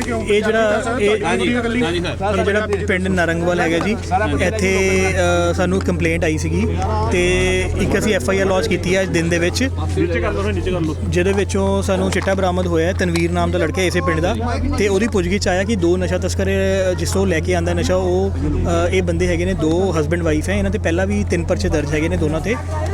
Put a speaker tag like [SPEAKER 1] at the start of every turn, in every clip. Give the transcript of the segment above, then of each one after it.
[SPEAKER 1] ਕਿਉਂ?
[SPEAKER 2] ਇਹ ਜਿਹੜਾ ਇਹ ਜਿਹੜਾ ਪਿੰਡ ਨਰੰਗਵਾਲ ਹੈਗਾ ਜੀ ਇੱਥੇ ਸਾਨੂੰ ਕੰਪਲੇਂਟ ਆਈ ਸੀਗੀ ਤੇ ਇੱਕ ਅਸੀਂ ਐਫ ਆਈ ਆਰ ਲੌਂਚ ਕੀਤੀ ਹੈ ਅੱਜ ਦਿਨ ਦੇ ਵਿੱਚ। ਜਿਹਦੇ ਵਿੱਚੋਂ ਸਾਨੂੰ ਚਿੱਟਾ ਬਰਾਮਦ ਹੋਇਆ ਹੈ ਤਨਵੀਰ ਨਾਮ ਦਾ ਲੜਕਾ ਇਸੇ ਪਿੰਡ ਦਾ। ਤੇ ਉਹਦੀ ਪੁੱਛਗਿੱਛ ਆਇਆ ਕਿ ਦੋ ਨਸ਼ਾ ਤਸਕਰ ਜਿਸ ਤੋਂ ਲੈ ਕੇ ਆਂਦਾ ਨਸ਼ਾ ਉਹ ਇਹ ਬੰਦੇ ਹੈਗੇ ਨੇ ਦੋ ਹਸਬੰਡ ਵਾਈਫ ਹੈ। ਇਹਨਾਂ ਤੇ ਪਹਿਲਾਂ ਵੀ ਤਿੰਨ ਪਰਚੇ ਦਰਜ ਹੈਗੇ ਨੇ ਦੋਨਾਂ ਤੇ।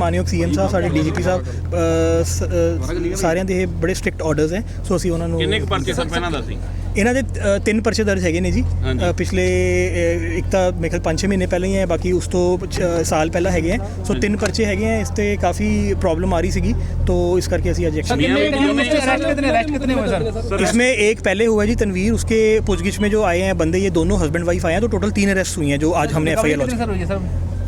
[SPEAKER 2] ਮਾਨਯੋਗ ਸੀਐਮ ਸਾਹਿਬ ਸਾਡੇ ਡੀਜੀਪੀ ਸਾਹਿਬ ਸਾਰਿਆਂ ਦੇ ਇਹ ਬੜੇ ਸਟ੍ਰਿਕਟ ਆਰਡਰਸ ਹੈ। ਸੋ ਅਸੀਂ ਉਹਨਾਂ ਨੂੰ
[SPEAKER 3] ਕਿੰਨੇ ਕੁ ਪਰਚੇ ਸਰ ਪਹਿਲਾਂ ਦੱਸੀ
[SPEAKER 2] ਇਹਨਾਂ ਦੇ ਤਿੰਨ ਪਰਚੇ ਦਰਜ ਹੈਗੇ ਨੇ ਜੀ। ਪਿਛਲੇ ਇੱਕ ਤਾਂ ਮੇਰੇ 5-6 ਮਹੀਨੇ ਪਹਿਲਾਂ ਹੀ ਹੈ ਬਾਕੀ ਉਸ ਤੋਂ ਸਾਲ ਪਹਿਲਾਂ ਹੈਗੇ ਹੈ। ਸੋ ਤਿੰਨ ਪਰਚੇ ਹੈਗੇ ਹੈ ਇਸ ਤੇ ਕਾਫੀ ਪ੍ਰੋਬਲਮ ਆ ਰਹੀ ਸੀਗੀ। ਤੋਂ ਇਸ ਕਰਕੇ ਅਸੀਂ ਅੱਜ ਐਕਸ਼ਨ कितने कितने
[SPEAKER 4] अरेस्ट कितने अरेस्ट कितने हुए सर
[SPEAKER 2] इसमें एक पहले हुआ है जी तनवीर उसके पूछगिछ में जो आए हैं बंदे ये दोनों हस्बैंड वाइफ आए हैं तो टोटल तीन अरेस्ट हुई हैं जो आज हमने एफ आई
[SPEAKER 4] आर लॉन्च कितने सर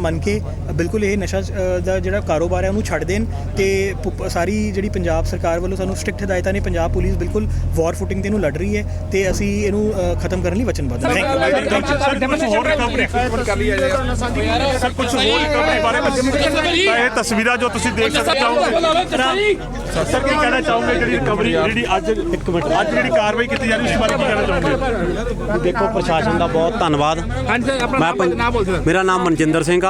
[SPEAKER 2] ਮੰਨ ਕੇ ਬਿਲਕੁਲ ਇਹ ਨਸ਼ਾ ਦਾ ਜਿਹੜਾ ਕਾਰੋਬਾਰ ਹੈ ਉਹਨੂੰ ਛੱਡ ਦੇਣ ਤੇ ਸਾਰੀ ਜਿਹੜੀ ਪੰਜਾਬ ਸਰਕਾਰ ਵੱਲੋਂ ਸਾਨੂੰ ਸਟ੍ਰਿਕਟ ਹਦਾਇਤਾਂ ਨੇ ਪੰਜਾਬ ਪੁਲਿਸ ਬਿਲਕੁਲ ਵਾਰ ਫੁਟਿੰਗ ਤੇ ਇਹਨੂੰ ਲੜ ਰਹੀ ਹੈ ਤੇ ਅਸੀਂ ਇਹਨੂੰ ਖਤਮ ਕਰਨ ਲਈ ਵਚਨਬੱਧ ਹਾਂ।
[SPEAKER 1] ਤਸਵੀਰਾਂ ਜੋ ਤੁਸੀਂ ਦੇਖ ਸਕਦੇ ਹੋ। ਸਰ ਕੀ ਕਹਿਣਾ ਚਾਹੋਗੇ ਜਿਹੜੀ ਰਿਕਵਰੀ ਜਿਹੜੀ ਅੱਜ ਇੱਕ ਮਿੰਟ ਅੱਜ ਜਿਹੜੀ ਕਾਰਵਾਈ ਕੀਤੀ ਜਾ ਉਸ ਬਾਰੇ ਕੀ ਕਹਿਣਾ ਚਾਹੋਗੇ?
[SPEAKER 5] ਦੇਖੋ ਪ੍ਰਸ਼ਾਸਨ ਦਾ ਬਹੁਤ ਧੰਨਵਾਦ। ਹਾਂਜੀ
[SPEAKER 4] ਆਪਣਾ ਨਾਮ ਬੋਲ
[SPEAKER 5] ਮੇਰਾ ਨਾਮ ਮਨਜਿੰਦਰ ਸਿੰਘ ਆ।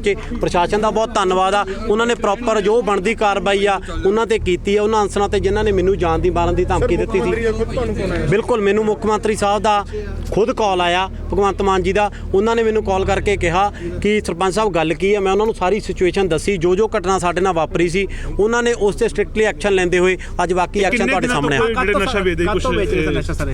[SPEAKER 5] ਪਹੁੰਚੇ ਪ੍ਰਸ਼ਾਸਨ ਦਾ ਬਹੁਤ ਧੰਨਵਾਦ ਆ। ਉਹਨਾਂ ਨੇ ਪ੍ਰੋਪਰ ਜੋ ਬਣਦੀ ਕਾਰਵਾਈ ਆ ਉਹਨਾਂ ਤੇ ਕੀਤੀ ਆ। ਉਹਨਾਂ ਅਨਸਰਾਂ ਤੇ ਜਿਨ੍ਹਾਂ ਨੇ ਮੈਨੂੰ ਜਾਨ ਦੀ ਮਾਰਨ ਦੀ ਧਮਕੀ ਦਿੱਤੀ ਸੀ। ਬਿਲਕੁਲ ਮੈਨੂੰ ਮੁੱਖ ਮੰਤਰੀ ਸਾਹਿਬ ਦਾ ਖੁਦ ਕਾਲ ਆਇਆ ਭਗਵੰਤ ਮਾਨ ਜੀ ਦਾ। ਉਹਨਾਂ ਨੇ ਮੈਨੂੰ ਕਾਲ ਕਰਕੇ ਕਿਹਾ ਕਿ ਸਰਪੰਚ ਸਾਹਿਬ ਗੱਲ ਕੀ ਹੈ ਮੈਂ ਉਹਨਾਂ ਨੂੰ ਸਾਰੀ ਸਿਚੁਏਸ਼ਨ ਦੱਸੀ। ਜੋ ਜੋ ਘਟਨਾ ਸਾਡੇ ਨਾਲ ਵਾਪਰੀ ਸੀ ਉਹਨਾਂ ਨੇ ਉਸ ਤੇ ਸਟ੍ਰਿਕਟਲੀ ਐਕਸ਼ਨ ਲੈਂਦੇ ਹੋਏ ਅੱਜ ਬਾਕੀ ਐਕਸ਼ਨ ਤੁਹਾਡੇ ਸਾਹਮਣੇ ਆ।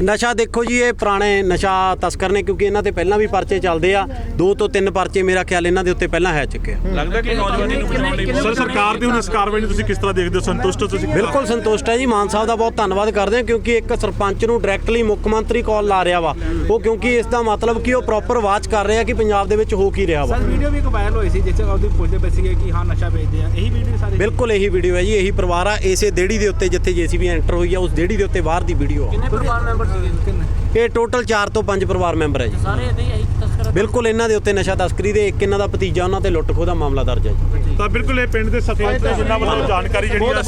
[SPEAKER 5] ਨਸ਼ਾ ਦੇਖੋ ਜੀ ਇਹ ਪੁਰਾਣੇ ਨਸ਼ਾ ਤਸਕਰ ਨੇ ਕਿਉਂਕਿ ਇਹਨਾਂ ਤੇ ਪਹਿਲਾਂ ਵੀ ਪਰਚੇ ਚੱਲਦੇ ਆ। ਦੋ ਤੋਂ ਤਿੰਨ ਪਰਚੇ ਮੇਰਾ ਖਿਆਲ ਇਹਨਾਂ ਦੇ ਉੱਤੇ ਪਹਿਲਾਂ ਹੈ ਚੁੱਕੇ ਆ।
[SPEAKER 3] ਲੱਗਦਾ ਕਿ ਨੌਜਵਾਨੀ ਨੂੰ ਬਚਾਉਣ ਲਈ
[SPEAKER 1] ਸਰ ਸਰਕਾਰ ਦੀ ਹੁਣ ਇਸ ਕਾਰਵਾਈ ਨੂੰ ਤੁਸੀਂ ਕਿਸ ਤਰ੍ਹਾਂ ਦੇਖਦੇ ਹੋ? ਸੰਤੁਸ਼ਟ ਹੋ ਤੁਸੀਂ
[SPEAKER 5] ਬਿਲਕੁਲ ਸੰਤੁਸ਼ਟ ਹੈ ਜੀ। ਮਾਨ ਸਾਹਿਬ ਦਾ ਬਹੁਤ ਧੰਨਵਾਦ ਕਰਦੇ ਹਾਂ ਕਿਉਂਕਿ ਇੱਕ ਸਰਪੰਚ ਨੂੰ ਡਾਇਰੈਕਟਲੀ ਮੁੱਖ ਮੰਤਰੀ ਕਾਲ ਲਾ ਰਿਹਾ ਵਾ। ਉਹ ਕਿਉਂਕਿ ਇਸ ਦਾ ਮਤਲਬ ਕਿ ਉਹ ਪ੍ਰੋਪਰ ਵਾਚ ਕਰ ਰਿਹਾ ਕਿ ਪੰਜਾਬ ਦੇ ਵਿੱਚ ਹੋ ਕੀ ਰਿਹਾ ਵਾ।
[SPEAKER 4] ਸਰ ਵੀਡੀਓ ਵੀ ਇੱਕ ਵਾਇਰਲ ਹੋਈ ਸੀ ਜਿਸ ਚ ਉਹਦੀ ਪੁੱਛਦੇ ਪਏ ਸੀਗੇ ਕਿ ਹਾਂ ਨਸ਼ਾ ਵੇਚਦੇ ਆ। ਇਹੀ ਵੀਡੀਓ ਸਾਰੇ
[SPEAKER 5] ਬਿਲਕੁਲ ਇਹੀ ਵੀਡੀਓ ਹੈ ਜੀ। ਇਹੀ ਪਰਿਵਾਰ ਆ। ਇਸੇ ਦੇੜੀ ਦੇ ਉੱਤੇ ਜਿੱਥੇ ਜੀਸੀਬੀ ਐਂਟਰ ਹੋਈ ਆ ਉਸ ਦੇੜੀ ਦੇ ਉੱਤੇ ਬਾਹਰ ਦੀ ਵੀਡੀਓ ਆ।
[SPEAKER 4] ਕਿੰਨੇ ਪਰਿਵਾਰ ਮੈਂਬਰ ਸੀਗੇ?
[SPEAKER 5] ਇਹ ਟੋਟਲ 4 ਤੋਂ 5 ਪਰਿਵਾਰ ਮੈਂਬਰ ਹੈ ਜੀ। ਸਾਰੇ ਇਹਦੇ ਤਸਕਰ ਬਿਲਕੁਲ ਇਹਨਾਂ ਦੇ ਉੱਤੇ ਨਸ਼ਾ ਤਸਕਰੀ ਦੇ ਇੱਕ ਇਹਨਾਂ ਦਾ ਭਤੀਜਾ ਉਹਨਾਂ ਤੇ ਲੁੱਟ ਖੋਹ ਦਾ ਮਾਮਲਾ ਦਰਜ ਹੈ ਜੀ।
[SPEAKER 1] ਤਾਂ ਬਿਲਕੁਲ ਇਹ ਪਿੰਡ ਦੇ ਸਰਪੰਚ ਨੇ ਜਿਨ੍ਹਾਂ ਵੱਲੋਂ ਜਾਣਕਾਰੀ ਜਿਹੜੀ ਆ